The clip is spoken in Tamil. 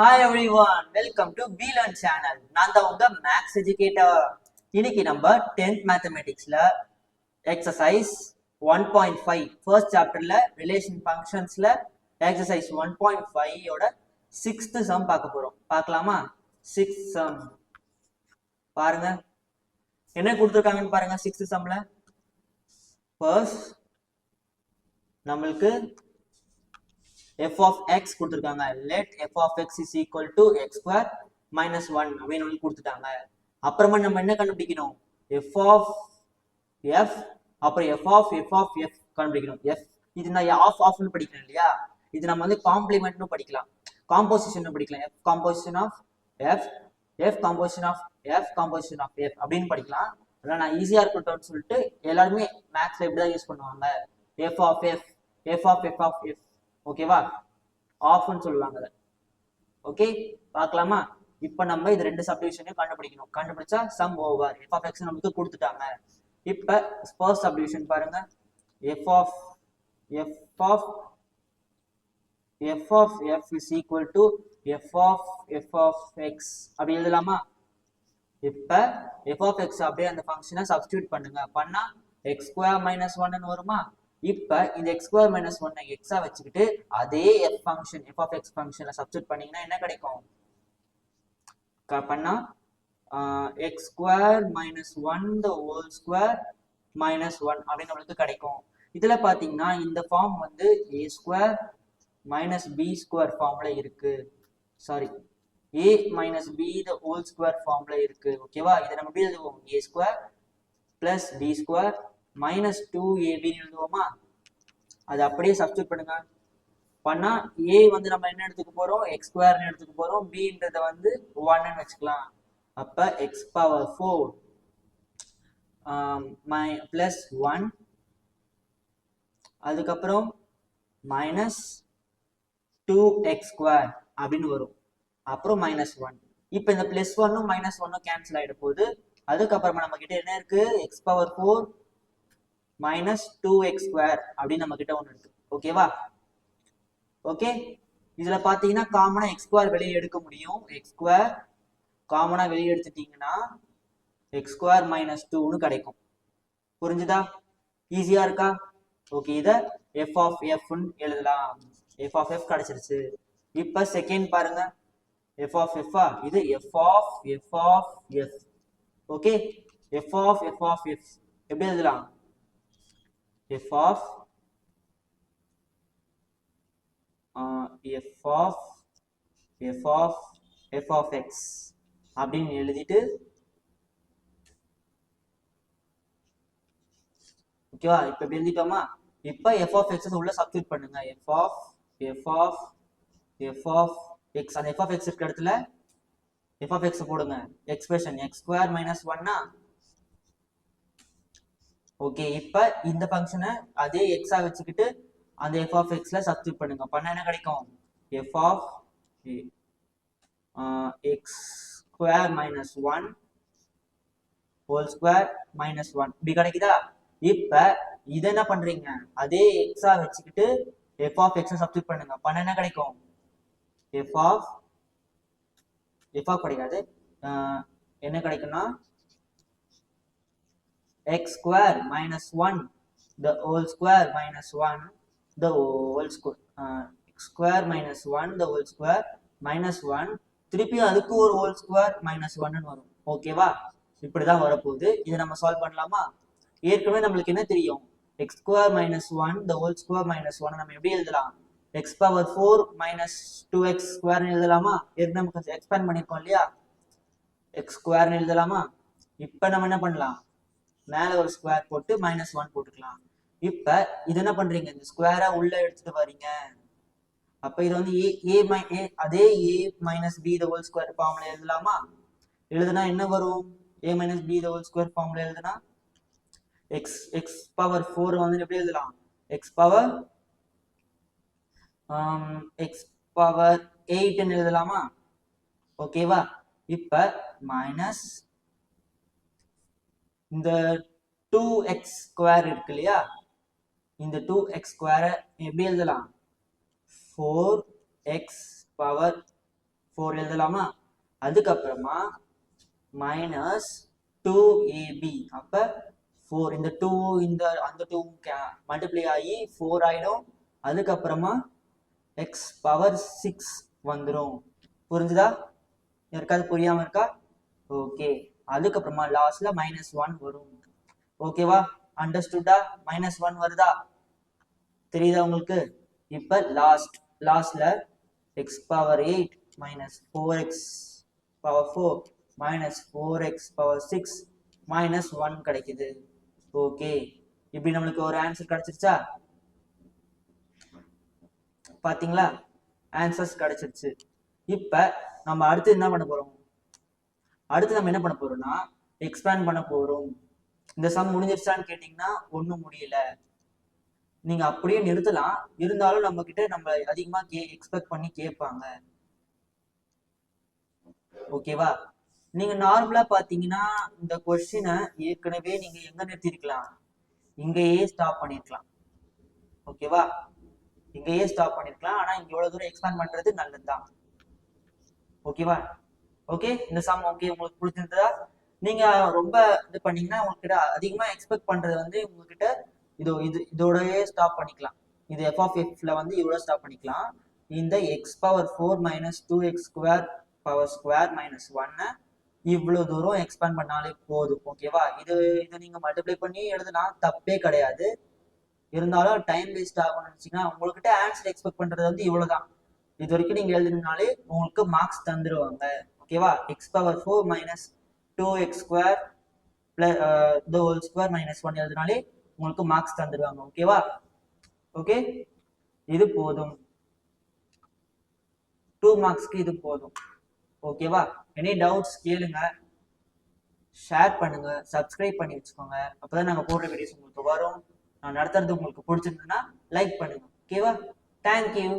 Hi everyone welcome to பீலன் சேனல் நான் தான் உங்க மேக்ஸ் எஜுகேட்டர் இன்னைக்கு நம்ம tenth மேத்தமெட்டிக்ஸ்ல exercise one point five first சாப்டர்ல ரிலேஷன் ஃபங்க்ஷன்ஸ்ல எக்ஸசைஸ் ஒன் பாயிண்ட் ஃபைவோட சிக்ஸ்த் சம் பார்க்க போறோம். பார்க்கலாமா? சிக்ஸ் சம் பாருங்க. என்ன கொடுத்துருக்காங்கன்னு பாருங்க சிக்ஸ்த் சம்ல ஃபர்ஸ்ட் நம்மளுக்கு f of x கொடுத்துருக்காங்க. Let f of x is equal to x square minus 1 அப்படின்னு சொல்லி கொடுத்துட்டாங்க. அப்புறமா நம்ம என்ன கண்டுபிடிக்கணும்? F of f அப்புறம் f of f of f கண்டுபிடிக்கணும். F இது நான் ஆஃப் ஆஃப்னு படிக்கிறேன் இல்லையா? இது நம்ம வந்து காம்ப்ளிமெண்ட்னு படிக்கலாம். காம்போசிஷன் படிக்கலாம். F composition of f f composition of f composition of f அப்படின்னு படிக்கலாம். அதெல்லாம் நான் ஈஸியா இருக்கட்டும்னு சொல்லிட்டு எல்லாருமே மேக்ஸ்ல இப்படி தான் யூஸ் பண்ணுவாங்க. F of f f of f of f. ஓகேவா ஆஃப்னு சொல்லுவாங்க அதை. ஓகே பார்க்கலாமா? இப்போ நம்ம இது ரெண்டு சப்டிவிஷனையும் கண்டுபிடிக்கணும். கண்டுபிடிச்சா sum over f of x நமக்கு கொடுத்துட்டாங்க. இப்போ ஃபர்ஸ்ட் சப்டிவிஷன் பாருங்க. F of f of f of f is equal to f of f of x அப்படி எழுதலாமா? இப்போ எஃப் ஆஃப் எக்ஸ் அப்படியே அந்த ஃபங்க்ஷனை சப்ஸ்டியூட் பண்ணுங்க. பண்ணா எக்ஸ் ஸ்கொயர் மைனஸ் ஒன்னு வருமா? இப்ப இந்த எக்ஸ் ஸ்கொயர் மைனஸ் ஒன்னை எக்ஸா வச்சுக்கிட்டு அதே f function f of x ஃபங்க்ஷனை சப்ஸ்டியூட் பண்ணீங்கன்னா என்ன கிடைக்கும்? க- பண்ணா x square minus one the whole square minus one அப்படின்னு நம்மளுக்கு கிடைக்கும். இதுல பாத்தீங்கன்னா இந்த ஃபார்ம் வந்து a square minus b square ஃபார்ம்ல இருக்கு. Sorry a minus b the whole square ஃபார்ம்ல இருக்கு. ஓகேவா இதை நம்ம எப்படி எழுதுவோம்? A square plus b square minus two ஏபின்னு எழுதுவோமா? அது அப்படியே சப்ஸ்டியூட் பண்ணுங்க. பண்ணா ஏ வந்து நம்ம என்ன எடுத்துக்க போறோம்? எக்ஸ் ஸ்கொயர்னு எடுத்துக்க போறோம். பின்றத வந்து ஒன்னு வச்சுக்கலாம். அப்ப x power four my plus one அதுக்கப்புறம் மைனஸ் டூ எக்ஸ் ஸ்கொயர் அப்படின்னு வரும். அப்புறம் மைனஸ் ஒன் இப்போ இந்த பிளஸ் ஒன்னும் மைனஸ் ஒன்னும் கேன்சல் ஆகிட போகுது அதுக்கப்புறமா நம்ம கிட்ட என்ன இருக்கு? X power four minus two x square அப்படின்னு நம்ம கிட்ட ஒன்று இருக்கு ஓகேவா ஓகே இதுல பாத்தீங்கன்னா காமனா எக்ஸ் ஸ்கொயர் வெளியே எடுக்க முடியும். எக்ஸ் ஸ்கொயர் காமனா வெளியே எடுத்துட்டீங்கன்னா எக்ஸ் ஸ்கொயர் மைனஸ் டூன்னு கிடைக்கும். புரிஞ்சுதா? ஈஸியா இருக்கா? ஓகே இத எஃப் ஆஃப் எஃப்னு எழுதலாம். எஃப் ஆஃப் எஃப் கிடைச்சிருச்சு. இப்ப செகண்ட் பாருங்க. எஃப் ஆஃப் எஃப்ஆ இது f of f of f okay f of f of f எப்படி எழுதலாம்? F of f of f of f of x அப்படின்னு எழுதிட்டு ஓகேவா இப்போ எழுதிட்டோமா? இப்போ எஃப் ஆஃப் எக்ஸ் உள்ள சப்ஸ்டியூட் பண்ணுங்க. F of f of f of x அந்த எஃப் ஆஃப் எக்ஸ் இருக்க இடத்துல எஃப் ஆஃப் எக்ஸ் போடுங்க. எக்ஸ்பிரஷன் எக்ஸ் ஸ்கொயர் மைனஸ் ஒன்னா ஓகே இப்போ இந்த ஃபங்க்ஷனை அதே எக்ஸா வச்சுக்கிட்டு அந்த எஃப் ஆஃப் எக்ஸில் சப்ஸ்டியூட் பண்ணுங்க. பண்ணால் என்ன கிடைக்கும்? F of x square minus one whole square minus one இப்படி கிடைக்குதா? இப்போ இதை என்ன பண்ணுறீங்க அதே எக்ஸா வச்சுக்கிட்டு எஃப் ஆஃப் எக்ஸை சப்ஸ்டியூட் பண்ணுங்க. பண்ண என்ன கிடைக்கும்? எஃப் ஆஃப் எஃப் ஆஃப் கிடைக்காது. ஆஹ் என்ன கிடைக்கும்னா x square minus one the whole square minus one the whole square x square minus one the whole square minus one திருப்பியும் அதுக்கு ஒரு ஹோல் ஸ்கொயர் மைனஸ் ஒன்னு வரும். ஓகேவா இப்படிதான் வரப்போகுது. இதை நம்ம சால்வ் பண்ணலாமா? ஏற்கனவே நம்மளுக்கு என்ன தெரியும்? X square minus one the whole square minus one நம்ம எப்படி எழுதலாம்? X power four minus two x ஸ்கொயர்னு எழுதலாமா? ஏற்கனவே நமக்கு எக்ஸ்பேண்ட் பண்ணியிருக்கோம் இல்லையா? எக்ஸ் ஸ்கொயர்னு எழுதலாமா? இப்போ நம்ம என்ன பண்ணலாம்? மேலே ஒரு ஸ்கொயர் போட்டு மைனஸ் ஒன் போட்டுக்கலாம். இப்போ இது என்ன பண்றீங்க? இந்த ஸ்கொயரா உள்ள எடுத்துட்டு வரீங்க அப்ப இது வந்து ஏ ஏ மை ஏ அதே A minus B the whole square ஃபார்ம்ல எழுதலாமா? எழுதுனா என்ன வரும்? A minus B the whole square ஃபார்ம்ல எழுதுனா? எக்ஸ் எக்ஸ் பவர் ஃபோர் வந்து எப்படி எழுதலாம்? எக்ஸ் பவர் எக்ஸ் பவர் எயிட்னு எழுதலாமா? ஓகேவா இப்ப மைனஸ் இந்த டூ எக்ஸ் ஸ்கொயர் இருக்கு இல்லையா? இந்த டூ எக்ஸ் ஸ்கொயரை எப்படி எழுதலாம்? ஃபோர் எக்ஸ் பவர் ஃபோர் எழுதலாமா? அதுக்கப்புறமா மைனஸ் டூ ஏபி அப்போ ஃபோர் இந்த டூ இந்த அந்த டூ மல்டிப்ளை ஆகி ஃபோர் ஆகிடும் அதுக்கப்புறமா எக்ஸ் பவர் சிக்ஸ் வந்துடும் புரிஞ்சுதா? யாருக்காவது புரியாமல் இருக்கா? ஓகே அதுக்கப்புறமா லாஸ்ட்ல மைனஸ் ஒன் வரும். ஓகேவா அண்டர்ஸ்டுடா மைனஸ் ஒன் வருதா? தெரியுதா உங்களுக்கு? இப்ப லாஸ்ட் லாஸ்ட்ல x power eight minus four x power four minus four x power six minus one கிடைக்குது. ஓகே இப்படி நம்மளுக்கு ஒரு ஆன்சர் கிடைச்சிருச்சா? பாத்தீங்களா? ஆன்சர்ஸ் கிடைச்சிருச்சு. இப்ப நம்ம அடுத்து என்ன பண்ண போறோம்? அடுத்து நம்ம என்ன பண்ண போறோம்னா எக்ஸ்பேண்ட் பண்ண போறோம். இந்த சம் முடிஞ்சிருச்சான்னு கேட்டீங்கன்னா ஒன்றும் முடியல. நீங்க அப்படியே நிறுத்தலாம். இருந்தாலும் நம்ம கிட்ட நம்ம அதிகமா கே எக்ஸ்பெக்ட் பண்ணி கேட்பாங்க. ஓகேவா நீங்க நார்மலா பாத்தீங்கன்னா இந்த கொஸ்டினை ஏற்கனவே நீங்க எங்க நிறுத்திருக்கலாம்? இங்கேயே ஸ்டாப் பண்ணிருக்கலாம். ஓகேவா இங்கேயே ஸ்டாப் பண்ணிருக்கலாம். ஆனா இங்க இவ்வளவு தூரம் எக்ஸ்பேண்ட் பண்றது நல்லதுதான். ஓகேவா ஓகே இந்த சம் ஓகே உங்களுக்கு பிடிச்சிருந்ததா நீங்க ரொம்ப இது பண்ணீங்கன்னா உங்ககிட்ட அதிகமா எக்ஸ்பெக்ட் பண்றது வந்து உங்ககிட்ட இதோ இது இதோடயே ஸ்டாப் பண்ணிக்கலாம். இது எஃப் ஆஃப் எக்ஸ்ல வந்து இவ்வளோ ஸ்டாப் பண்ணிக்கலாம். இந்த x power four minus two x square power square minus ஒன்னை இவ்வளோ தூரம் எக்ஸ்பேண்ட் பண்ணாலே போதும். ஓகேவா இது இதை நீங்கள் மல்டிப்ளை பண்ணி எழுதுனா தப்பே கிடையாது. இருந்தாலும் டைம் வேஸ்ட் ஆகணும்னு வச்சிங்கன்னா உங்கள்கிட்ட ஆன்சர் எக்ஸ்பெக்ட் பண்ணுறது வந்து இவ்வளோ தான் இது வரைக்கும் நீங்கள் எழுதுனாலே உங்களுக்கு மார்க்ஸ் தந்துடுவாங்க ஓகேவா x power four minus two x square plus the whole square minus one எழுதுனாலே உங்களுக்கு மார்க்ஸ் தந்துடுவாங்க ஓகேவா ஓகே இது போதும். டூ மார்க்ஸ்க்கு இது போதும். ஓகேவா எனி டவுட்ஸ் கேளுங்க. ஷேர் பண்ணுங்க. சப்ஸ்கிரைப் பண்ணி வச்சுக்கோங்க. அப்பதான் நாங்க போடுற வீடியோஸ் உங்களுக்கு வரும். நான் நடத்துறது உங்களுக்கு பிடிச்சிருந்ததுன்னா லைக் பண்ணுங்க. ஓகேவா தேங்க்யூ